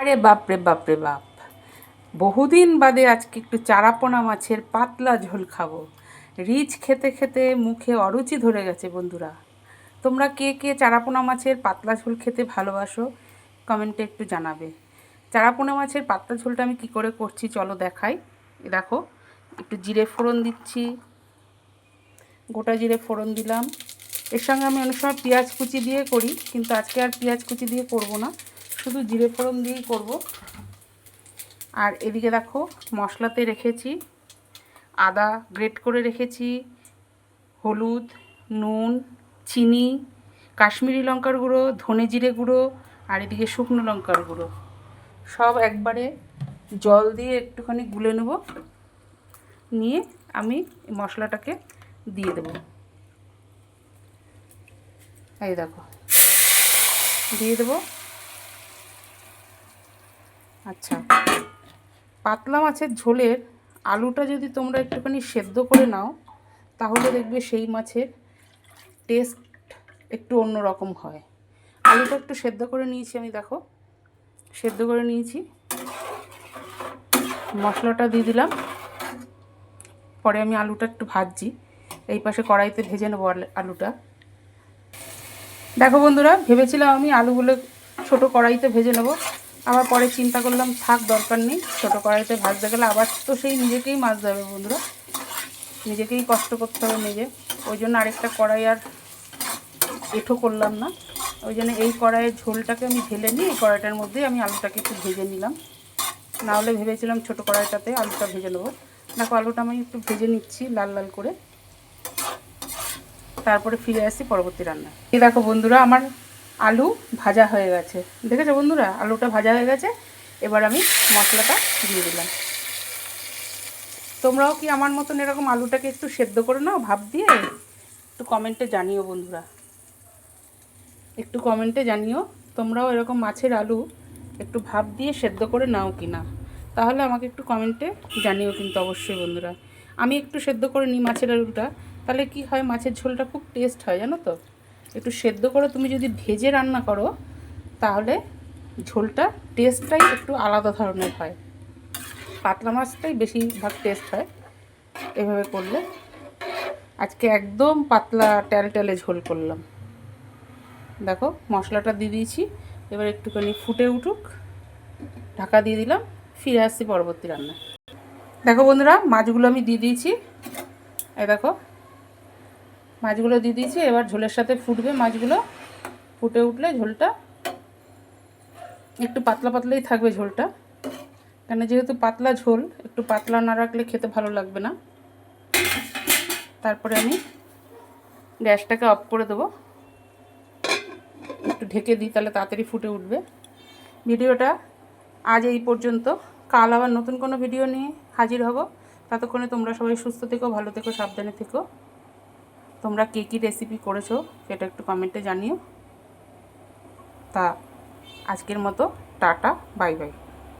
আরে বাপরে বাপরে, বাপ। বহুদিন বাদে আজকে একটু চারাপোনা মাছের পাতলা ঝোল খাব। রিচ খেতে খেতে মুখে অরুচি ধরে গেছে বন্ধুরা। তোমরা কে কে চারাপোনা মাছের পাতলা ঝোল খেতে ভালোবাসো কমেন্টে একটু জানাবে। চারাপোনা মাছের পাতলা ঝোলটা আমি কি করে করছি চলো দেখাই। দেখো, একটু জিরে ফোড়ন দিচ্ছি। গোটা জিরে ফোড়ন দিলাম। এর সঙ্গে আমি অনেক সময় পেঁয়াজ কুচি দিয়ে করি, কিন্তু আজকে আর পেঁয়াজ কুচি দিয়ে করব না। শুধু জিরে ফোড়ন দিয়েই করব। আর এদিকে দেখো, মশলাতে রেখেছি আদা গ্রেট করে রেখেছি, হলুদ, নুন, চিনি, কাশ্মীরি লঙ্কার গুঁড়ো, ধনে জিরে গুঁড়ো, আর এদিকে শুকনো লঙ্কার গুঁড়ো। সব একবারে জল দিয়ে একটুখানি গুলে নেব। নিয়ে আমি মশলাটাকে দিয়ে দেব। এই দেখো, দিয়ে দেবো। আচ্ছা। পাতলা মাছের ঝোলের আলুটা যদি তোমরা একটুখানি সেদ্ধ করে নাও, তাহলে দেখবে সেই মাছের টেস্ট একটু অন্য রকম হয়। আলুটা একটু সেদ্ধ করে নিয়েছি আমি, দেখো। সেদ্ধ করে নিয়েছি। মশলাটা দিয়ে দিলাম। পরে আমি আলুটা একটু ভাজছি। এই পাশে কড়াইতে ভেজে নেব আল- আলুটা। দেখো বন্ধুরা, ভেবেছিলাম আমি আলুগুলো ছোট কড়াইতে ভেজে নেব। আবার পরে চিন্তা করলাম, থাক, দরকার নেই, ছোটো কড়াইতে ভাজতে গেলে আবার তো সেই নিজেকেই মাজতে হবে বন্ধুরা। নিজেকেই কষ্ট করতে হবে নিজে। ওই জন্য আরেকটা কড়াই আর এঁঠো করলাম না। ওই জন্য এই কড়াইয়ের ঝোলটাকে আমি ঢেলে নিই এই কড়াইটার মধ্যেই আমি আলুটাকে একটু ভেজে নিলাম। না হলে ভেবেছিলাম ছোটো কড়াইটাতে আলুটা ভেজে নেব। দেখো, আলুটা আমি একটু ভেজে নিচ্ছি লাল লাল করে। তারপরে ফিরে আসি পরবর্তী রান্না এই দেখো বন্ধুরা, আমার আলু ভাজা হয়ে গেছে। দেখেছ বন্ধুরা? আলুটা ভাজা হয়ে গেছে। এবার আমি মশলাটা দিয়ে দিলাম। তোমরাও কি আমার মতন এরকম আলুটাকে একটু সেদ্ধ করে নাও ভাব দিয়ে? একটু কমেন্টে জানিও বন্ধুরা। একটু কমেন্টে জানিও, তোমরাও এরকম মাছের আলু একটু ভাব দিয়ে সেদ্ধ করে নাও কি না তাহলে আমাকে একটু কমেন্টে জানিও কিন্তু অবশ্যই বন্ধুরা। আমি একটু সেদ্ধ করে নিই মাছের আলুটা, তাহলে কি হয়, মাছের ঝোলটা খুব টেস্ট হয়, জানো তো? একটু সেদ্ধ করে তুমি যদি ভেজে রান্না করো, তাহলে ঝোলটা টেস্টটাই একটু আলাদা ধরনের হয়। পাতলা মাছটাই বেশিরভাগ টেস্ট হয়। এভাবে করলে আজকে একদম পাতলা ট্যালট্যালে ঝোল করলাম। দেখো মশলাটা দিয়ে দিয়েছি, এবার একটুখানি ফুটে উঠুক। ঢাকা দিয়ে দিলাম, ফিরে আসছি পরবর্তী রান্না দেখো বন্ধুরা, মাছগুলো আমি দিয়ে দিয়েছি। এ দেখো মাছগুলো দিয়ে দিয়েছি, এবার ঝোলের সাথে ফুটবে মাছগুলো। ফুটে উঠলে ঝোলটা একটু পাতলা পাতলাই থাকবে ঝোলটা। কেন যেহেতু পাতলা ঝোল, একটু পাতলা না রাখলে খেতে ভালো লাগবে না। তারপরে আমি গ্যাসটাকে অফ করে দেবো। একটু ঢেকে দিই, তাহলে তাড়াতাড়ি ফুটে উঠবে। ভিডিওটা আজ এই পর্যন্ত। কাল আবার নতুন কোনো ভিডিও নিয়ে হাজির হব। ততক্ষণে তোমরা সবাই সুস্থ থেকো, ভালো থেকো, সাবধানে থেকো। তোমরা কে কী রেসিপি করেছ সেটা একটু কমেন্টে জানিও। তা, আজকের মতো, টাটা বাই বাই